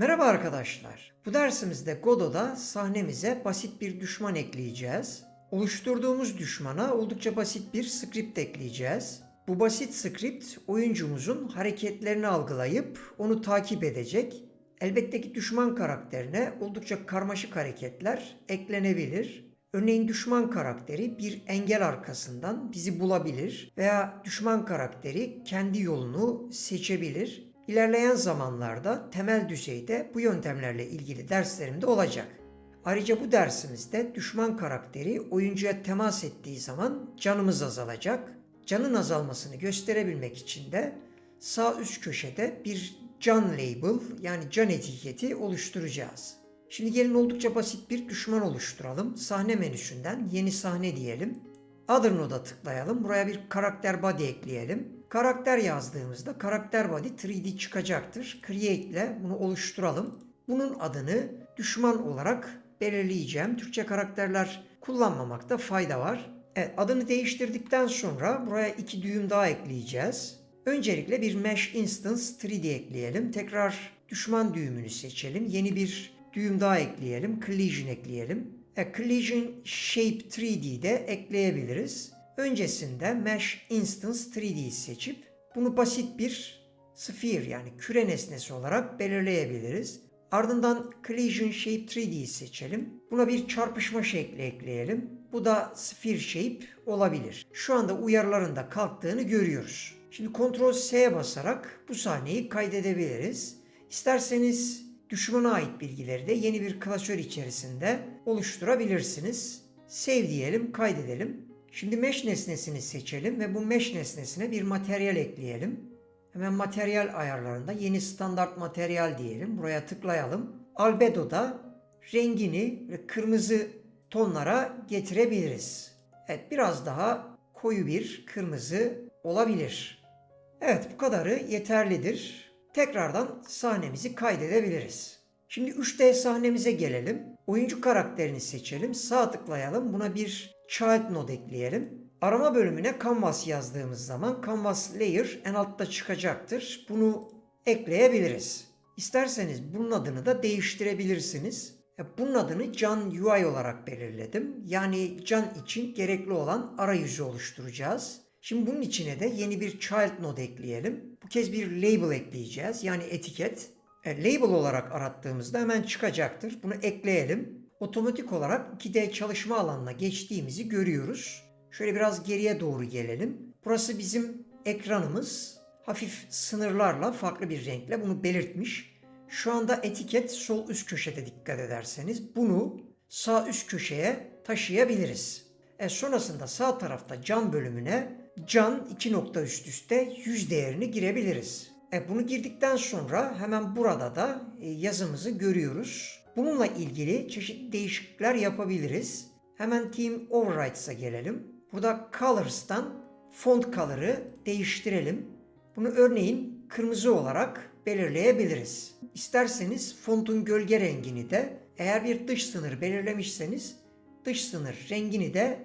Merhaba arkadaşlar. Bu dersimizde Godot'da sahnemize basit bir düşman ekleyeceğiz. Oluşturduğumuz düşmana oldukça basit bir script ekleyeceğiz. Bu basit script oyuncumuzun hareketlerini algılayıp onu takip edecek. Elbette ki düşman karakterine oldukça karmaşık hareketler eklenebilir. Örneğin düşman karakteri bir engel arkasından bizi bulabilir veya düşman karakteri kendi yolunu seçebilir. İlerleyen zamanlarda temel düzeyde bu yöntemlerle ilgili derslerimde olacak. Ayrıca bu dersimizde düşman karakteri oyuncuya temas ettiği zaman canımız azalacak. Canın azalmasını gösterebilmek için de sağ üst köşede bir can label yani can etiketi oluşturacağız. Şimdi gelin oldukça basit bir düşman oluşturalım. Sahne menüsünden yeni sahne diyelim. Other Node'a tıklayalım. Buraya bir karakter body ekleyelim. Karakter yazdığımızda karakter body 3D çıkacaktır. Create ile bunu oluşturalım. Bunun adını düşman olarak belirleyeceğim. Türkçe karakterler kullanmamakta fayda var. Evet, adını değiştirdikten sonra buraya iki düğüm daha ekleyeceğiz. Öncelikle bir Mesh Instance 3D ekleyelim. Tekrar düşman düğümünü seçelim. Yeni bir düğüm daha ekleyelim. Collision ekleyelim. E, Collision Shape 3D de ekleyebiliriz. Öncesinde Mesh Instance 3D'yi seçip bunu basit bir sphere yani küre nesnesi olarak belirleyebiliriz. Ardından Collision Shape 3D'yi seçelim. Buna bir çarpışma şekli ekleyelim. Bu da Sphere Shape olabilir. Şu anda uyarıların da kalktığını görüyoruz. Şimdi Ctrl S'ye basarak bu sahneyi kaydedebiliriz. İsterseniz düşmana ait bilgileri de yeni bir klasör içerisinde oluşturabilirsiniz. Save diyelim, kaydedelim. Şimdi mesh nesnesini seçelim ve bu mesh nesnesine bir materyal ekleyelim. Hemen materyal ayarlarında yeni standart materyal diyelim. Buraya tıklayalım. Albedo'da rengini kırmızı tonlara getirebiliriz. Evet biraz daha koyu bir kırmızı olabilir. Evet bu kadarı yeterlidir. Tekrardan sahnemizi kaydedebiliriz. Şimdi 3D sahnemize gelelim. Oyuncu karakterini seçelim. Sağ tıklayalım. Buna bir child node ekleyelim. Arama bölümüne canvas yazdığımız zaman canvas layer en altta çıkacaktır. Bunu ekleyebiliriz. İsterseniz bunun adını da değiştirebilirsiniz. Bunun adını Can UI olarak belirledim. Yani Can için gerekli olan arayüzü oluşturacağız. Şimdi bunun içine de yeni bir child node ekleyelim. Bu kez bir label ekleyeceğiz. Yani etiket. E, label olarak arattığımızda hemen çıkacaktır. Bunu ekleyelim. Otomatik olarak 2D çalışma alanına geçtiğimizi görüyoruz. Şöyle biraz geriye doğru gelelim. Burası bizim ekranımız. Hafif sınırlarla farklı bir renkle bunu belirtmiş. Şu anda etiket sol üst köşede dikkat ederseniz bunu sağ üst köşeye taşıyabiliriz. E sonrasında sağ tarafta can bölümüne can 2 nokta üst üste 100 değerini girebiliriz. E bunu girdikten sonra hemen burada da e, yazımızı görüyoruz. Bununla ilgili çeşitli değişiklikler yapabiliriz. Hemen Team Overrides'a gelelim. Burada Colors'tan font color'ı değiştirelim. Bunu örneğin kırmızı olarak belirleyebiliriz. İsterseniz fontun gölge rengini de eğer bir dış sınır belirlemişseniz dış sınır rengini de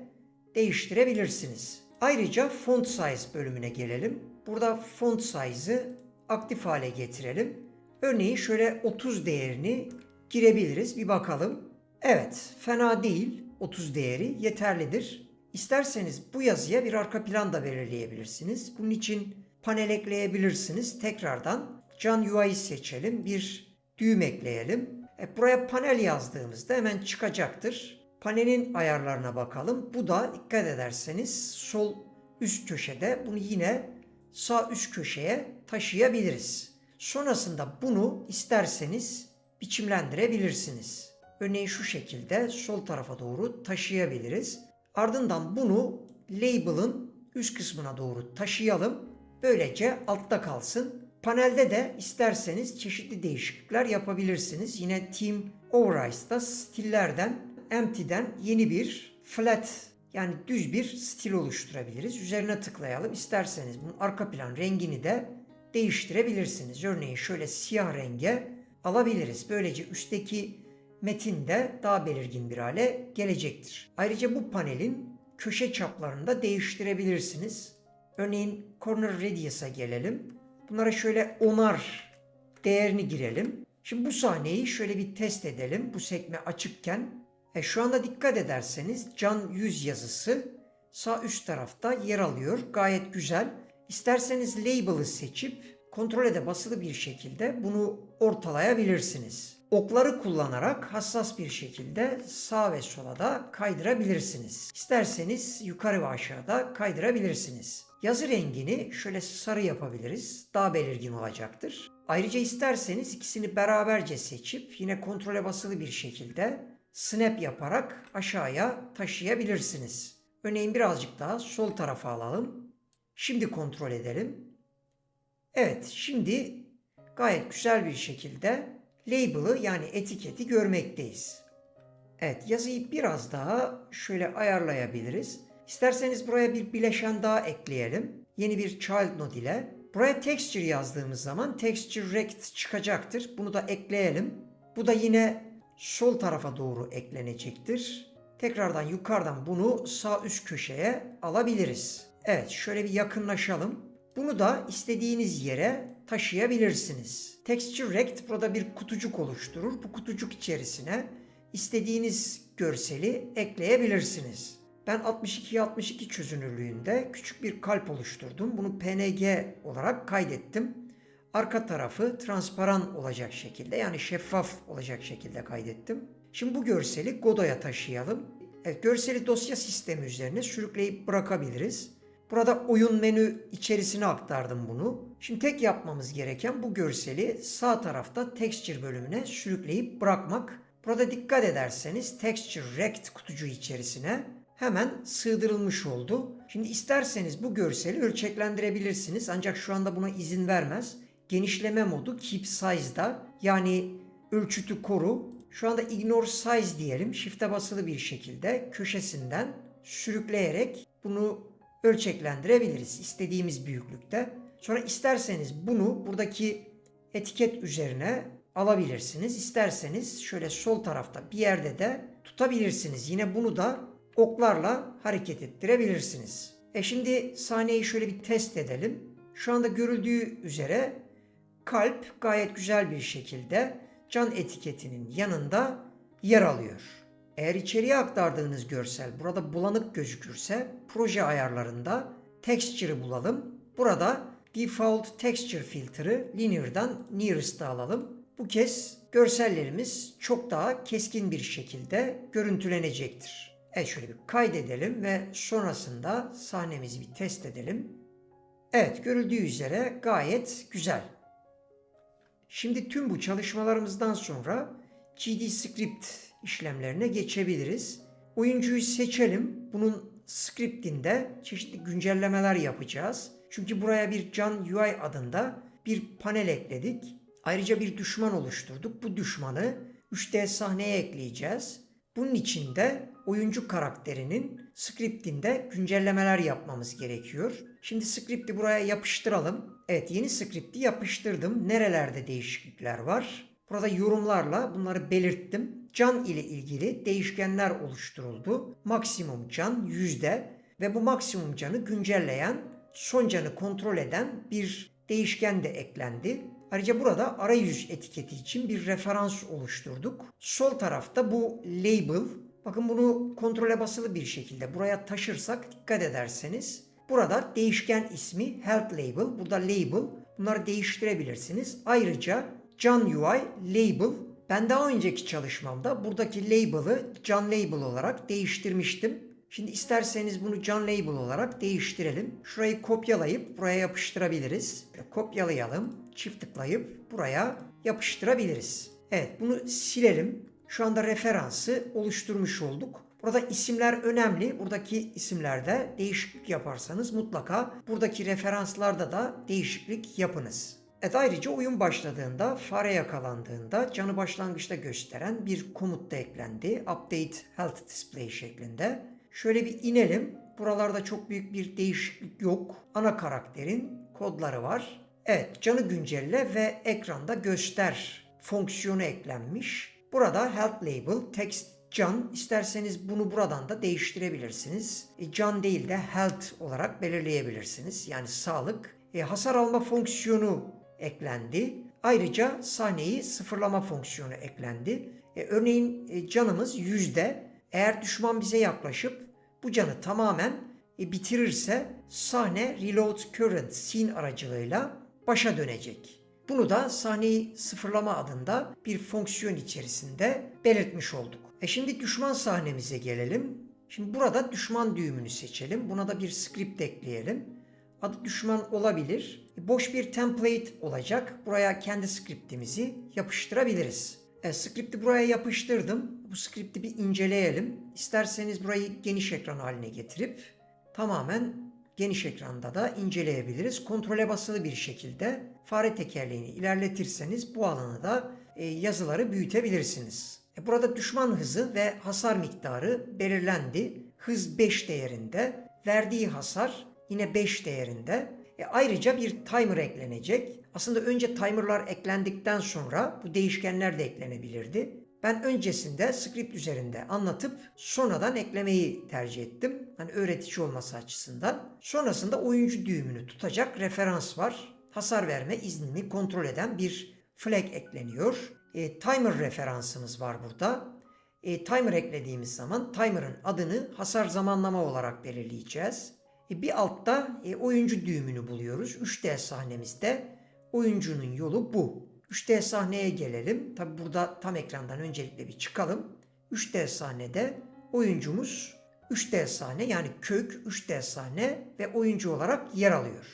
değiştirebilirsiniz. Ayrıca font size bölümüne gelelim. Burada font size'ı aktif hale getirelim. Örneğin şöyle 30 değerini girebiliriz. Bir bakalım. Evet, fena değil. 30 değeri yeterlidir. İsterseniz bu yazıya bir arka plan da belirleyebilirsiniz. Bunun için panel ekleyebilirsiniz. Tekrardan Can UI'yi seçelim. Bir düğüm ekleyelim. E, buraya panel yazdığımızda hemen çıkacaktır. Panelin ayarlarına bakalım. Bu da dikkat ederseniz sol üst köşede bunu yine sağ üst köşeye taşıyabiliriz. Sonrasında bunu isterseniz biçimlendirebilirsiniz. Örneğin şu şekilde sol tarafa doğru taşıyabiliriz. Ardından bunu label'ın üst kısmına doğru taşıyalım. Böylece altta kalsın. Panelde de isterseniz çeşitli değişiklikler yapabilirsiniz. Yine Team Override'da stillerden empty'den yeni bir flat yani düz bir stil oluşturabiliriz. Üzerine tıklayalım. İsterseniz bunun arka plan rengini de değiştirebilirsiniz. Örneğin şöyle siyah renge alabiliriz. Böylece üstteki metin de daha belirgin bir hale gelecektir. Ayrıca bu panelin köşe çaplarını da değiştirebilirsiniz. Örneğin corner radius'a gelelim. Bunlara şöyle onar değerini girelim. Şimdi bu sahneyi şöyle bir test edelim. Bu sekme açıkken. E, şu anda dikkat ederseniz can 100 yazısı sağ üst tarafta yer alıyor. Gayet güzel. İsterseniz label'ı seçip kontrole de basılı bir şekilde bunu ortalayabilirsiniz. Okları kullanarak hassas bir şekilde sağ ve sola da kaydırabilirsiniz. İsterseniz yukarı ve aşağıda kaydırabilirsiniz. Yazı rengini şöyle sarı yapabiliriz. Daha belirgin olacaktır. Ayrıca isterseniz ikisini beraberce seçip yine kontrole basılı bir şekilde snap yaparak aşağıya taşıyabilirsiniz. Örneğin birazcık daha sol tarafa alalım. Şimdi kontrol edelim. Evet, şimdi gayet güzel bir şekilde label'ı yani etiketi görmekteyiz. Evet, yazıyı biraz daha şöyle ayarlayabiliriz. İsterseniz buraya bir bileşen daha ekleyelim. Yeni bir child node ile. Buraya texture yazdığımız zaman texture rect çıkacaktır. Bunu da ekleyelim. Bu da yine sol tarafa doğru eklenecektir. Tekrardan yukarıdan bunu sağ üst köşeye alabiliriz. Evet şöyle bir yakınlaşalım. Bunu da istediğiniz yere taşıyabilirsiniz. Texture Rect burada bir kutucuk oluşturur. Bu kutucuk içerisine istediğiniz görseli ekleyebilirsiniz. Ben 62-62 çözünürlüğünde küçük bir kalp oluşturdum. Bunu PNG olarak kaydettim. Arka tarafı transparan olacak şekilde yani şeffaf olacak şekilde kaydettim. Şimdi bu görseli Godot'a taşıyalım. Evet, görseli dosya sistemi üzerine sürükleyip bırakabiliriz. Burada oyun menü içerisine aktardım bunu. Şimdi tek yapmamız gereken bu görseli sağ tarafta texture bölümüne sürükleyip bırakmak. Burada dikkat ederseniz texture rect kutucuğu içerisine hemen sığdırılmış oldu. Şimdi isterseniz bu görseli ölçeklendirebilirsiniz ancak şu anda buna izin vermez. Genişleme modu keep size'da yani ölçütü koru. Şu anda ignore size diyelim. Shift'e basılı bir şekilde köşesinden sürükleyerek bunu ölçeklendirebiliriz istediğimiz büyüklükte. Sonra isterseniz bunu buradaki etiket üzerine alabilirsiniz. İsterseniz şöyle sol tarafta bir yerde de tutabilirsiniz. Yine bunu da oklarla hareket ettirebilirsiniz. E şimdi sahneyi şöyle bir test edelim. Şu anda görüldüğü üzere kalp gayet güzel bir şekilde can etiketinin yanında yer alıyor. Eğer içeriye aktardığınız görsel burada bulanık gözükürse proje ayarlarında texture'ı bulalım. Burada default texture filter'ı linear'dan nearest'a alalım. Bu kez görsellerimiz çok daha keskin bir şekilde görüntülenecektir. Evet şöyle bir kaydedelim ve sonrasında sahnemizi bir test edelim. Evet görüldüğü üzere gayet güzel. Şimdi tüm bu çalışmalarımızdan sonra GD Script işlemlerine geçebiliriz. Oyuncuyu seçelim. Bunun scriptinde çeşitli güncellemeler yapacağız. Çünkü buraya bir Can UI adında bir panel ekledik. Ayrıca bir düşman oluşturduk. Bu düşmanı 3D sahneye ekleyeceğiz. Bunun için de oyuncu karakterinin scriptinde güncellemeler yapmamız gerekiyor. Şimdi scripti buraya yapıştıralım. Evet yeni scripti yapıştırdım. Nerelerde değişiklikler var? Burada yorumlarla bunları belirttim. Can ile ilgili değişkenler oluşturuldu. Maksimum can yüzde ve bu maksimum canı güncelleyen, son canı kontrol eden bir değişken de eklendi. Ayrıca burada arayüz etiketi için bir referans oluşturduk. Sol tarafta bu label. Bakın bunu kontrole basılı bir şekilde buraya taşırsak dikkat ederseniz burada değişken ismi health label. Burada label. Bunları değiştirebilirsiniz. Ayrıca Can UI label. Ben daha önceki çalışmamda buradaki label'ı Can label olarak değiştirmiştim. Şimdi isterseniz bunu Can label olarak değiştirelim. Şurayı kopyalayıp buraya yapıştırabiliriz. Böyle kopyalayalım. Çift tıklayıp buraya yapıştırabiliriz. Evet bunu silelim. Şu anda referansı oluşturmuş olduk. Burada isimler önemli. Buradaki isimlerde değişiklik yaparsanız mutlaka buradaki referanslarda da değişiklik yapınız. Evet ayrıca oyun başladığında fare yakalandığında canı başlangıçta gösteren bir komut da eklendi. Update Health Display şeklinde. Şöyle bir inelim. Buralarda çok büyük bir değişiklik yok. Ana karakterin kodları var. Evet canı güncelle ve ekranda göster fonksiyonu eklenmiş. Burada Health Label Text Can isterseniz bunu buradan da değiştirebilirsiniz. E, can değil de health olarak belirleyebilirsiniz. Yani sağlık. E, hasar alma fonksiyonu eklendi. Ayrıca sahneyi sıfırlama fonksiyonu eklendi. E, örneğin e, canımız yüzde. Eğer düşman bize yaklaşıp bu canı tamamen e, bitirirse sahne reload current scene aracılığıyla başa dönecek. Bunu da sahneyi sıfırlama adında bir fonksiyon içerisinde belirtmiş olduk. E şimdi düşman sahnemize gelelim. Şimdi burada düşman düğümünü seçelim. Buna da bir script ekleyelim. Adı düşman olabilir. E, Boş bir template olacak. Buraya kendi scriptimizi yapıştırabiliriz. E, script'i buraya yapıştırdım. Bu script'i bir inceleyelim. İsterseniz burayı geniş ekran haline getirip tamamen geniş ekranda da inceleyebiliriz. Kontrole basılı bir şekilde fare tekerleğini ilerletirseniz bu alanı da e, yazıları büyütebilirsiniz. E, burada düşman hızı ve hasar miktarı belirlendi. Hız 5 değerinde, verdiği hasar yine 5 değerinde. E, ayrıca bir timer eklenecek. Aslında önce timerlar eklendikten sonra bu değişkenler de eklenebilirdi. Ben öncesinde script üzerinde anlatıp sonradan eklemeyi tercih ettim. Hani öğretici olması açısından. Sonrasında oyuncu düğümünü tutacak referans var. Hasar verme iznini kontrol eden bir flag ekleniyor. E, timer referansımız var burada. E, timer eklediğimiz zaman timer'ın adını hasar zamanlama olarak belirleyeceğiz. E, bir altta e, oyuncu düğümünü buluyoruz. 3D sahnemizde oyuncunun yolu bu. 3D sahneye gelelim. Tabi burada tam ekrandan öncelikle bir çıkalım. 3D sahnede oyuncumuz 3D sahne yani kök 3D sahne ve oyuncu olarak yer alıyor.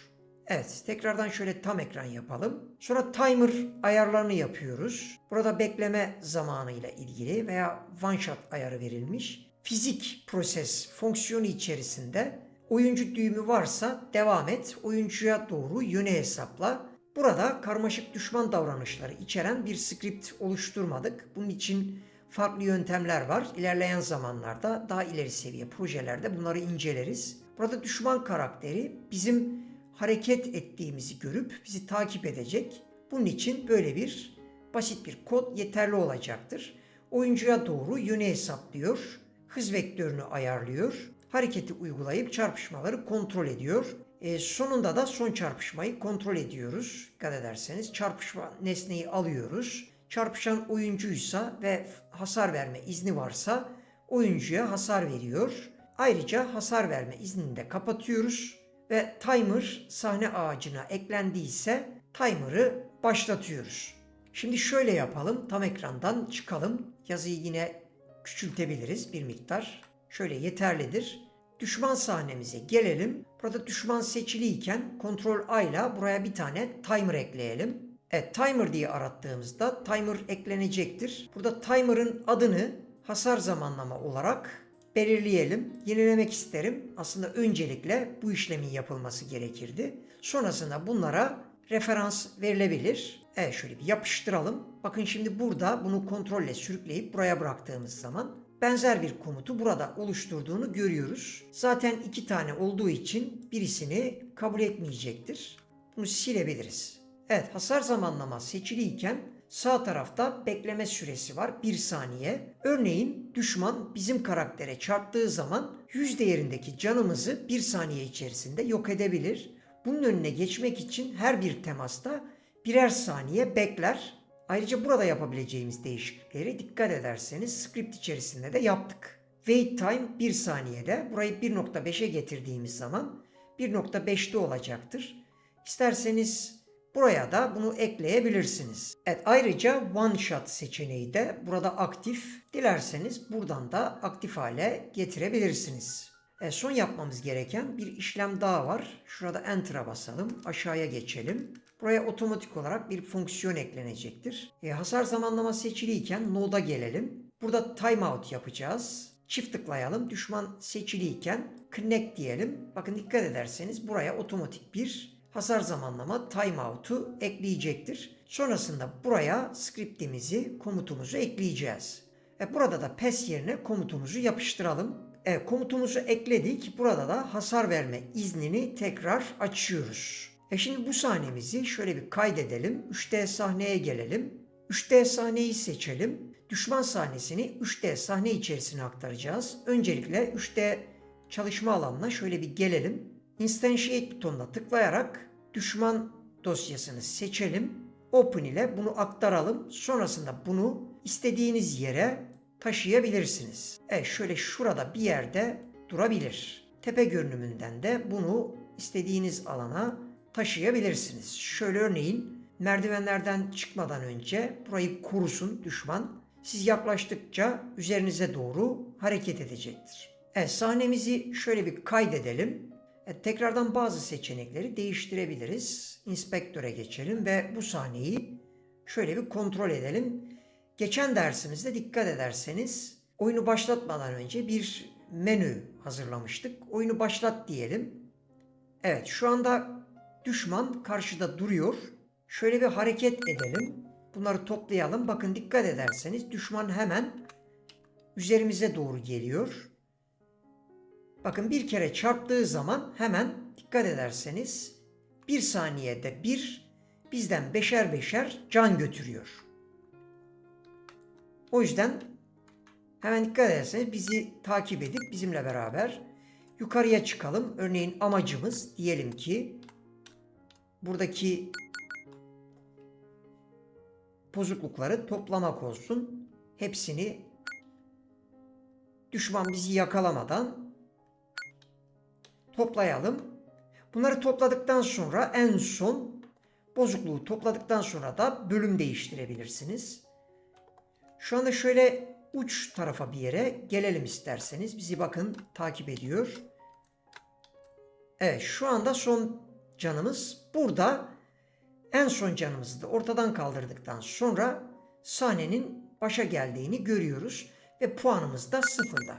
Evet tekrardan şöyle tam ekran yapalım. Sonra timer ayarlarını yapıyoruz. Burada bekleme zamanıyla ilgili veya one shot ayarı verilmiş. Fizik proses fonksiyonu içerisinde oyuncu düğümü varsa devam et, oyuncuya doğru yöne hesapla. Burada karmaşık düşman davranışları içeren bir script oluşturmadık. Bunun için farklı yöntemler var. İlerleyen zamanlarda daha ileri seviye projelerde bunları inceleriz. Burada düşman karakteri bizim hareket ettiğimizi görüp bizi takip edecek. Bunun için böyle bir basit bir kod yeterli olacaktır. Oyuncuya doğru yönü hesaplıyor, hız vektörünü ayarlıyor, hareketi uygulayıp çarpışmaları kontrol ediyor. E, sonunda da son çarpışmayı kontrol ediyoruz. Dikkat ederseniz çarpışma nesneyi alıyoruz. Çarpışan oyuncuysa ve hasar verme izni varsa oyuncuya hasar veriyor. Ayrıca hasar verme iznini de kapatıyoruz ve timer sahne ağacına eklendiyse timer'ı başlatıyoruz. Şimdi şöyle yapalım. Tam ekrandan çıkalım. Yazıyı yine küçültebiliriz bir miktar. Şöyle yeterlidir. Düşman sahnemize gelelim. Burada düşman seçiliyken Ctrl A ile buraya bir tane timer ekleyelim. Evet timer diye arattığımızda timer eklenecektir. Burada timer'ın adını hasar zamanlama olarak belirleyelim. Yenilemek isterim. Aslında öncelikle bu işlemin yapılması gerekirdi. Sonrasında bunlara referans verilebilir. Evet şöyle bir yapıştıralım. Bakın şimdi burada bunu kontrolle sürükleyip buraya bıraktığımız zaman benzer bir komutu burada oluşturduğunu görüyoruz. Zaten iki tane olduğu için birisini kabul etmeyecektir. Bunu silebiliriz. Evet hasar zamanlama seçiliyken sağ tarafta bekleme süresi var 1 saniye. Örneğin düşman bizim karaktere çarptığı zaman 100 değerindeki canımızı 1 saniye içerisinde yok edebilir. Bunun önüne geçmek için her bir temasta birer saniye bekler Ayrıca burada yapabileceğimiz değişiklikleri dikkat ederseniz script içerisinde de yaptık. Wait time 1 saniyede. Burayı 1.5'e getirdiğimiz zaman 1.5'te olacaktır. İsterseniz buraya da bunu ekleyebilirsiniz. Evet ayrıca one shot seçeneği de burada aktif. Dilerseniz buradan da aktif hale getirebilirsiniz. E, son yapmamız gereken bir işlem daha var. Şurada enter'a basalım. Aşağıya geçelim. Buraya otomatik olarak bir fonksiyon eklenecektir. E, hasar zamanlama seçiliyken node'a gelelim. Burada timeout yapacağız. Çift tıklayalım. Düşman seçiliyken connect diyelim. Bakın dikkat ederseniz buraya otomatik bir hasar zamanlama timeout'u ekleyecektir. Sonrasında buraya scriptimizi, komutumuzu ekleyeceğiz. E, burada da pass yerine komutumuzu yapıştıralım. E, komutumuzu ekledik. Burada da hasar verme iznini tekrar açıyoruz. E şimdi bu sahnemizi şöyle bir kaydedelim. 3D sahneye gelelim. 3D sahneyi seçelim. Düşman sahnesini 3D sahne içerisine aktaracağız. Öncelikle 3D çalışma alanına şöyle bir gelelim. Instantiate butonuna tıklayarak düşman dosyasını seçelim. Open ile bunu aktaralım. Sonrasında bunu istediğiniz yere taşıyabilirsiniz. Evet şöyle şurada bir yerde durabilir. Tepe görünümünden de bunu istediğiniz alana taşıyabilirsiniz. Şöyle örneğin merdivenlerden çıkmadan önce burayı korusun düşman. Siz yaklaştıkça üzerinize doğru hareket edecektir. Evet sahnemizi şöyle bir kaydedelim. Evet, tekrardan bazı seçenekleri değiştirebiliriz. İnspektöre geçelim ve bu sahneyi şöyle bir kontrol edelim. Geçen dersimizde dikkat ederseniz oyunu başlatmadan önce bir menü hazırlamıştık. Oyunu başlat diyelim. Evet şu anda düşman karşıda duruyor. Şöyle bir hareket edelim. Bunları toplayalım. Bakın dikkat ederseniz düşman hemen üzerimize doğru geliyor. Bakın bir kere çarptığı zaman hemen dikkat ederseniz bir saniyede bir bizden beşer beşer can götürüyor. O yüzden hemen dikkat ederseniz bizi takip edip bizimle beraber yukarıya çıkalım. Örneğin amacımız diyelim ki buradaki bozuklukları toplamak olsun. Hepsini düşman bizi yakalamadan toplayalım. Bunları topladıktan sonra en son bozukluğu topladıktan sonra da bölüm değiştirebilirsiniz. Şu anda şöyle uç tarafa bir yere gelelim isterseniz. Bizi bakın takip ediyor. Evet şu anda son canımız burada. En son canımızı da ortadan kaldırdıktan sonra sahnenin başa geldiğini görüyoruz ve puanımız da sıfırda.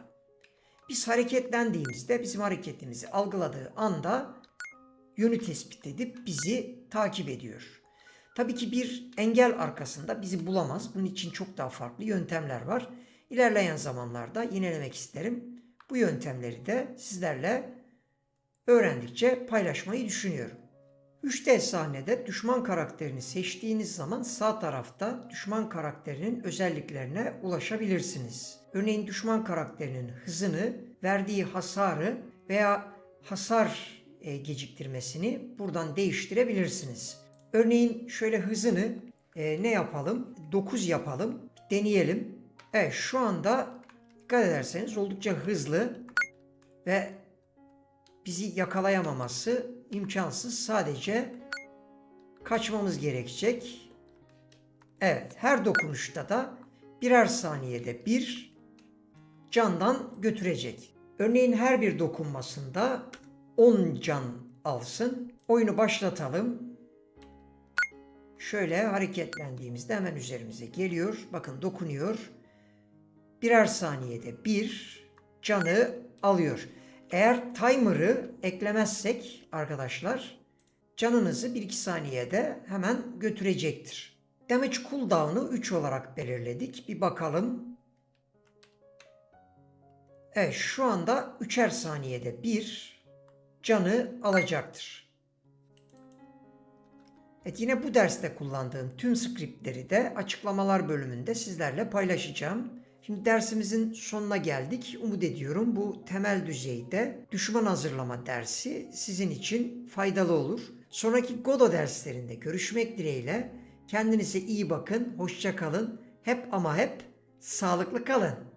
Biz hareketlendiğimizde bizim hareketimizi algıladığı anda yönü tespit edip bizi takip ediyor. Tabii ki bir engel arkasında bizi bulamaz. Bunun için çok daha farklı yöntemler var. İlerleyen zamanlarda yinelemek isterim. Bu yöntemleri de sizlerle öğrendikçe paylaşmayı düşünüyorum. 3D sahnede düşman karakterini seçtiğiniz zaman sağ tarafta düşman karakterinin özelliklerine ulaşabilirsiniz. Örneğin düşman karakterinin hızını, verdiği hasarı veya hasar e, geciktirmesini buradan değiştirebilirsiniz. Örneğin şöyle hızını e, ne yapalım? 9 yapalım. Deneyelim. Evet şu anda dikkat ederseniz oldukça hızlı ve bizi yakalayamaması imkansız. Sadece kaçmamız gerekecek. Evet, her dokunuşta da birer saniyede bir candan götürecek. Örneğin her bir dokunmasında 10 can alsın. Oyunu başlatalım. Şöyle hareketlendiğimizde hemen üzerimize geliyor. Bakın dokunuyor. Birer saniyede bir canı alıyor. Eğer timer'ı eklemezsek arkadaşlar canınızı 1-2 saniyede hemen götürecektir. Damage cooldown'u 3 olarak belirledik. Bir bakalım. Evet şu anda 3'er saniyede bir canı alacaktır. Evet yine bu derste kullandığım tüm skriptleri de açıklamalar bölümünde sizlerle paylaşacağım. Şimdi dersimizin sonuna geldik. Umut ediyorum bu temel düzeyde düşman hazırlama dersi sizin için faydalı olur. Sonraki Godo derslerinde görüşmek dileğiyle. Kendinize iyi bakın, hoşça kalın. Hep ama hep sağlıklı kalın.